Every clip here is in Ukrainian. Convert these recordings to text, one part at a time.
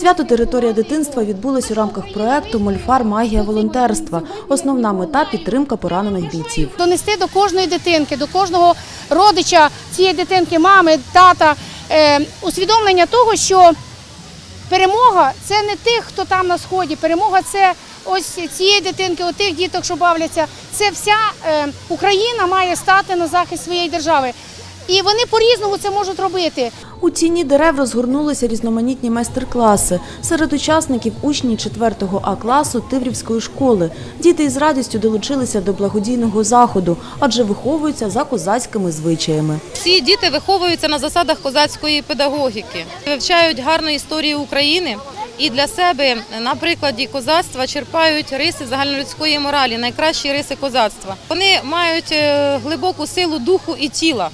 Свято Територія дитинства відбулось у рамках проекту Мольфар Магія волонтерства. Основна мета підтримка поранених бійців. донести до кожної дитинки, до кожного родича цієї дитинки, мами, тата, е, усвідомлення того, що перемога це не тих, хто там на сході. Перемога це ось цієї дитинки, отих діток, що бавляться. Це вся е, Україна має стати на захист своєї держави. І вони по-різному це можуть робити. У тіні дерев розгорнулися різноманітні майстер-класи. Серед учасників учні 4 А класу Тиврівської школи. Діти із радістю долучилися до благодійного заходу, адже виховуються за козацькими звичаями. Всі діти виховуються на засадах козацької педагогіки, вивчають гарну історію України і для себе на прикладі козацтва черпають риси загальнолюдської моралі, найкращі риси козацтва. Вони мають е, глибоку силу духу і тіла.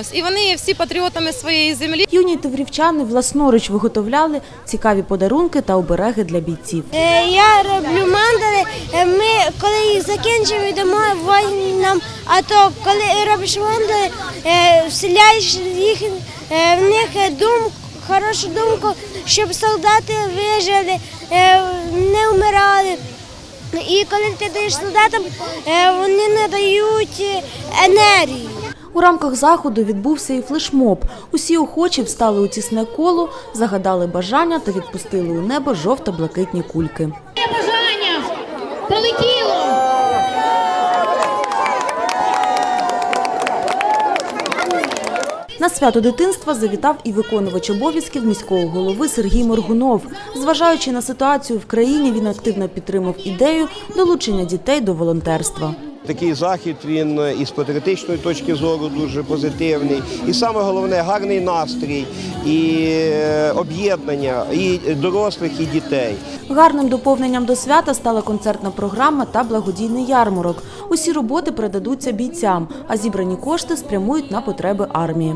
Ось і вони є всі патріотами своєї землі. Юні тиврівчани власноруч виготовляли цікаві подарунки та обереги для бійців. Е, Я роблю мандали. Е, Ми коли їх закінчимо, йдемо воїнам. А то коли робиш мандали, е, вселяєш їх е, в них думку, хорошу думку, щоб солдати вижили, е, не вмирали. І коли ти даєш солдатам, е, вони надають е, енергію. У рамках заходу відбувся і флешмоб. Усі охочі встали у тісне коло, загадали бажання та відпустили у небо жовто-блакитні кульки. Бажання полетіло. На свято дитинства завітав і виконувач обов'язків міського голови Сергій Моргунов. Зважаючи на ситуацію в країні, він активно підтримав ідею долучення дітей до волонтерства. Такий захід він е, із патріотичної точки зору дуже позитивний. І саме головне гарний настрій, і е, об'єднання і дорослих, і дітей. Гарним доповненням до свята стала концертна програма та благодійний ярмарок. Усі роботи передадуться бійцям, а зібрані кошти спрямують на потреби армії.